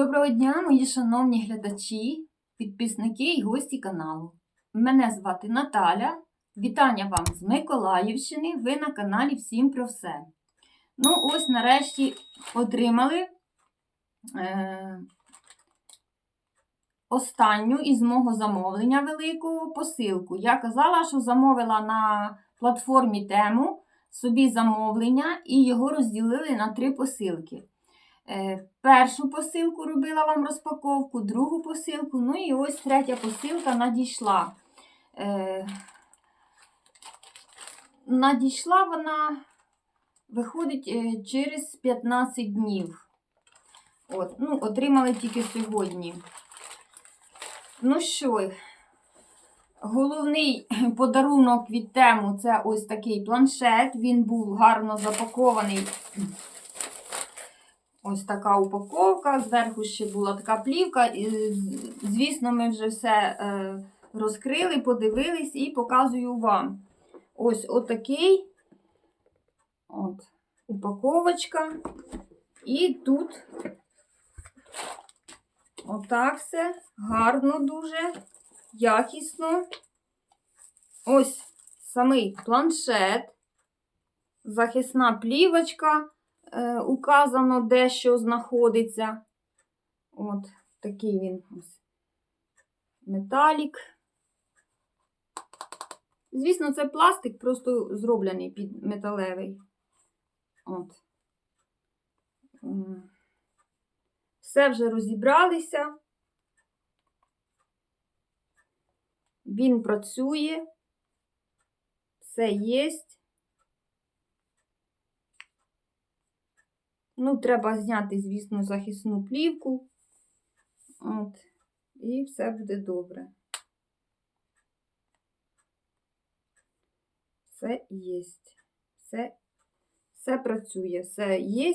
Доброго дня, мої шановні глядачі, підписники і гості каналу. Мене звати Наталя. Вітання вам з Миколаївщини. Ви на каналі Всім про все. Ну, ось нарешті отримали е, останню із мого замовлення великого посилку. Я казала, що замовила на платформі тему собі замовлення і його розділили на три посилки. Е, Першу посилку робила вам розпаковку, другу посилку, ну і ось третя посилка надійшла. Е, Надійшла вона, виходить, е, через 15 днів. От, ну, Отримали тільки сьогодні. Ну що, головний подарунок від тему це ось такий планшет. Він був гарно запакований. Ось така упаковка, зверху ще була така плівка. І, звісно, ми вже все е, розкрили, подивились і показую вам. Ось отакий от, упаковочка. І тут отак все гарно, дуже, якісно. Ось самий планшет, захисна плівочка е, указано, де що знаходиться. От такий він ось металік. Звісно, це пластик, просто зроблений під металевий. От. Все вже розібралися. Він працює. Все єсть. Ну, треба зняти, звісно, захисну плівку. От. І все буде добре. Все є. Все, все працює, все є,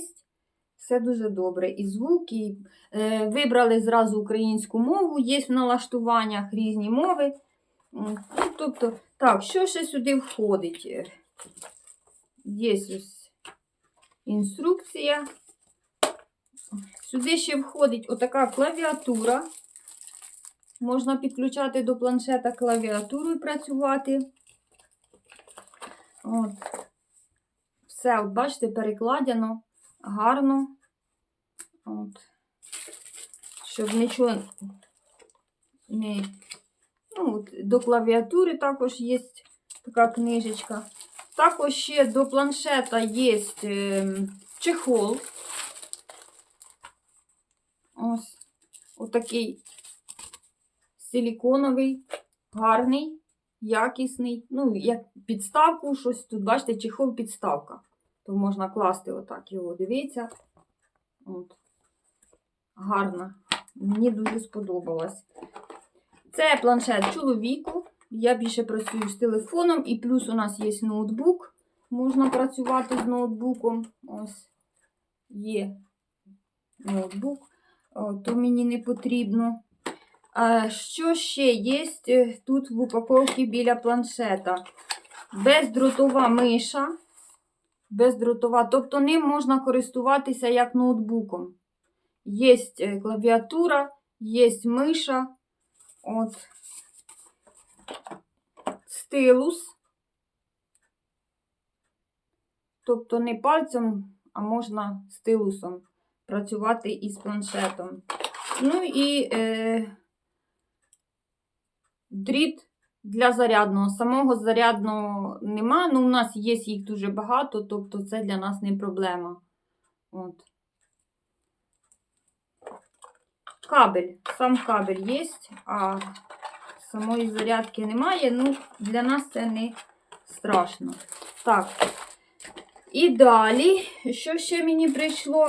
все дуже добре. І звук, і е, вибрали зразу українську мову, є в налаштуваннях різні мови. Ну, тобто, так, що ще сюди входить? Е, Є ось інструкція. Сюди ще входить отака клавіатура. Можна підключати до планшета клавіатуру і працювати. От. Все, от бачите, перекладено гарно. От. Щоб нічого не. Ну, от, до клавіатури також є така книжечка. Також ще до планшета є е, чехол. Ось отакий силіконовий, гарний, якісний. Ну, як підставку, щось тут, бачите, чехол підставка. То можна класти отак його, дивіться. От. Гарно. Мені дуже сподобалось. Це планшет чоловіку. Я більше працюю з телефоном, і плюс у нас є ноутбук. Можна працювати з ноутбуком. Ось є ноутбук, то мені не потрібно. Що ще є е, тут в упаковці біля планшета? Бездротова миша. Бездротова, тобто ним можна користуватися як ноутбуком. Є е, клавіатура, є миша. От. Стилус. Тобто не пальцем, а можна стилусом працювати із планшетом. Ну і е, дріт для зарядного. Самого зарядного нема, ну у нас є їх дуже багато, тобто це для нас не проблема. От. Кабель. Сам кабель є, а самої зарядки немає. Ну, для нас це не страшно. Так. І далі, що ще мені прийшло?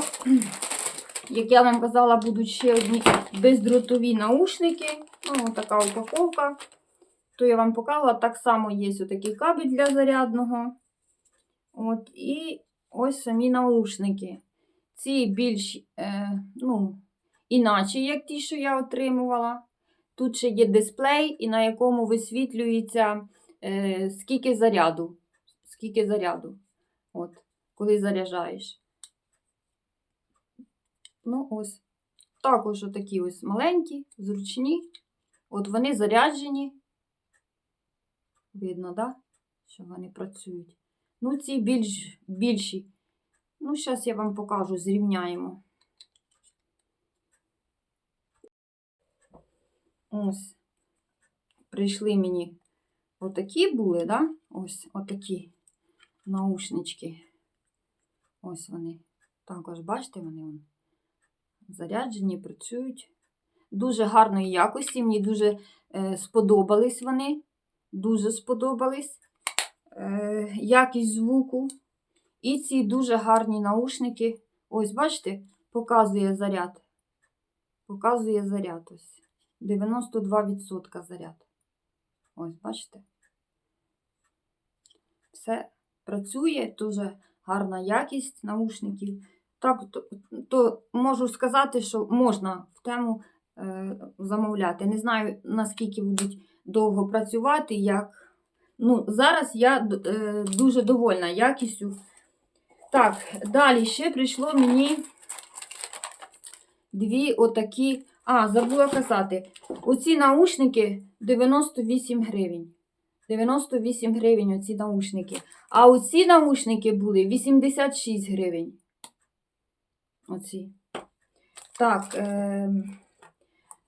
Як я вам казала, будуть ще одні бездротові наушники. Ну, така упаковка. То я вам показала, так само є отакий кабель для зарядного. От, І ось самі наушники. Ці більш, е, ну, іначе, як ті, що я отримувала. Тут ще є дисплей, і на якому висвітлюється, е, скільки заряду. Скільки заряду. От, коли заряджаєш. Ну, ось. також отакі ось маленькі, зручні. От вони заряджені. Видно, да? що вони працюють. Ну, ці більш, більші. Ну, зараз я вам покажу, зрівняємо. Ось. Прийшли мені отакі були, да? Ось отакі наушнички. Ось вони. Також, бачите, вони вон, заряджені, працюють. Дуже гарної якості. Мені дуже е, сподобались вони. Дуже сподобались. Е, якість звуку. І ці дуже гарні наушники. Ось, бачите, показує заряд. Показує заряд. Ось. 92% заряд. Ось, бачите? Все працює, дуже гарна якість наушників. Так, то, то можу сказати, що можна в тему е, замовляти. Не знаю, наскільки будуть довго працювати. як. Ну, Зараз я е, дуже довольна якістю. Так, далі ще прийшло мені дві отакі. А, забула казати. Оці наушники 98 гривень. 98 гривень оці наушники. А оці наушники були 86 гривень. Оці. Так, е,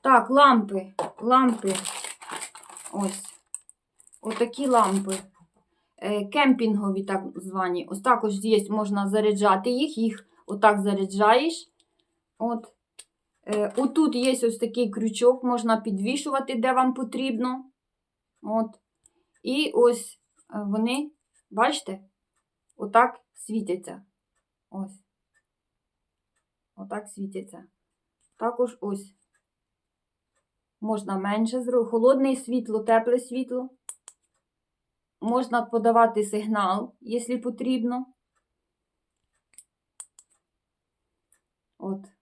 так, лампи. Лампи. Ось. Отакі лампи. Е, кемпінгові, так звані. Ось також є, можна заряджати їх. Їх отак заряджаєш. От. Е, отут є ось такий крючок, можна підвішувати, де вам потрібно. От. І ось е, вони, бачите, отак світяться. Ось. Отак світяться. Також ось. Можна менше зробити. Холодне світло, тепле світло. Можна подавати сигнал, якщо потрібно. От.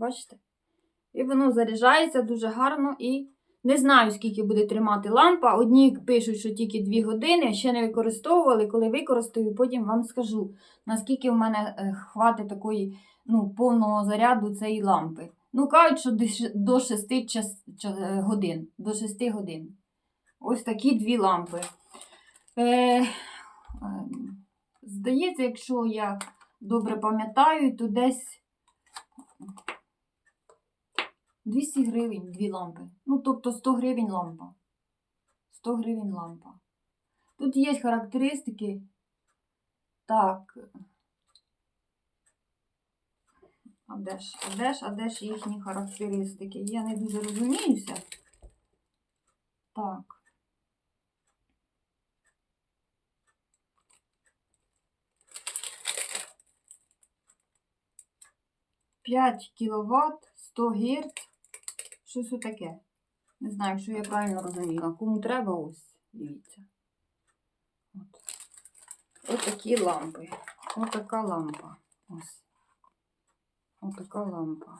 Бачите? І воно заряджається дуже гарно і не знаю, скільки буде тримати лампа. Одні пишуть, що тільки 2 години, ще не використовували. Коли використаю, потім вам скажу, наскільки в мене е, хватить такої ну, повного заряду цієї лампи. Ну, кажуть, що до 6 час, е, годин. До 6 годин. Ось такі дві лампи. Е, е, здається, якщо я добре пам'ятаю, то десь 200 гривень дві лампи. Ну, тобто 100 гривень лампа. 100 гривень лампа. Тут є характеристики. Так. А де ж, а де ж, а де ж їхні характеристики? Я не дуже розуміюся. Так. П'ять кіловат, 100 Гц. Щось отаке. Не знаю, якщо я правильно розуміла. Кому треба, ось, дивіться. От. Ось такі лампи. Ось така лампа. Ось. Ось така лампа.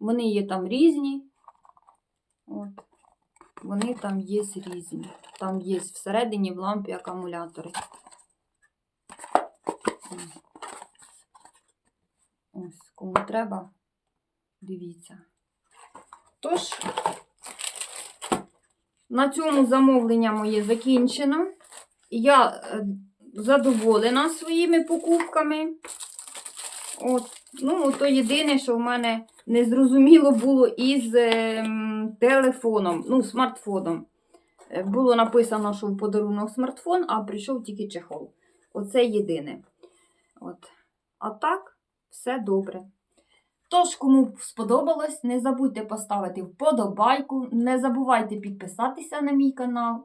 Вони є там різні. От. Вони там є різні. Там є всередині в лампі акумулятори. Ось, кому треба, дивіться. Тож, на цьому замовлення моє закінчено. Я е, задоволена своїми покупками. От. Ну, то єдине, що в мене незрозуміло було із ем, телефоном, ну, смартфоном. Е, Було написано, що в подарунок смартфон, а прийшов тільки чехол. Оце єдине. От. А так, все добре. Тож, кому сподобалось, не забудьте поставити вподобайку, не забувайте підписатися на мій канал.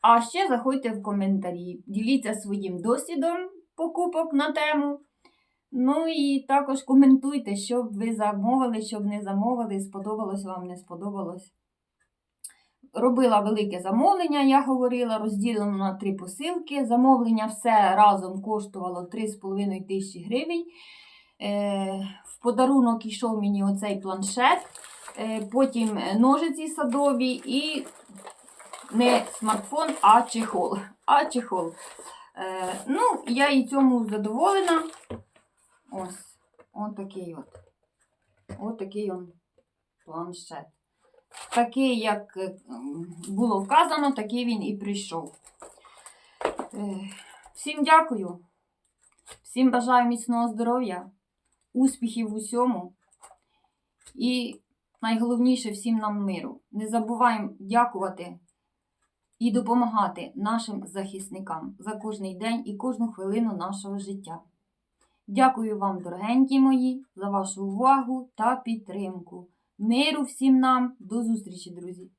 А ще заходьте в коментарі, діліться своїм досвідом покупок на тему. Ну і також коментуйте, що б ви замовили, що б не замовили, сподобалось вам, не сподобалось. Робила велике замовлення, я говорила, розділено на три посилки. Замовлення все разом коштувало 3,5 тисячі гривень. Е, в подарунок йшов мені оцей планшет, е, потім ножиці садові і не смартфон, а чехол. А чехол. Е, ну, я і цьому задоволена. Ось, ось такий от. Ось такий он планшет. Такий, як е, було вказано, такий він і прийшов. Е, Всім дякую. Всім бажаю міцного здоров'я, успіхів в усьому. І найголовніше всім нам миру. Не забуваємо дякувати і допомагати нашим захисникам за кожний день і кожну хвилину нашого життя. Дякую вам, дорогенькі мої, за вашу увагу та підтримку. Миру всім нам. До зустрічі, друзі!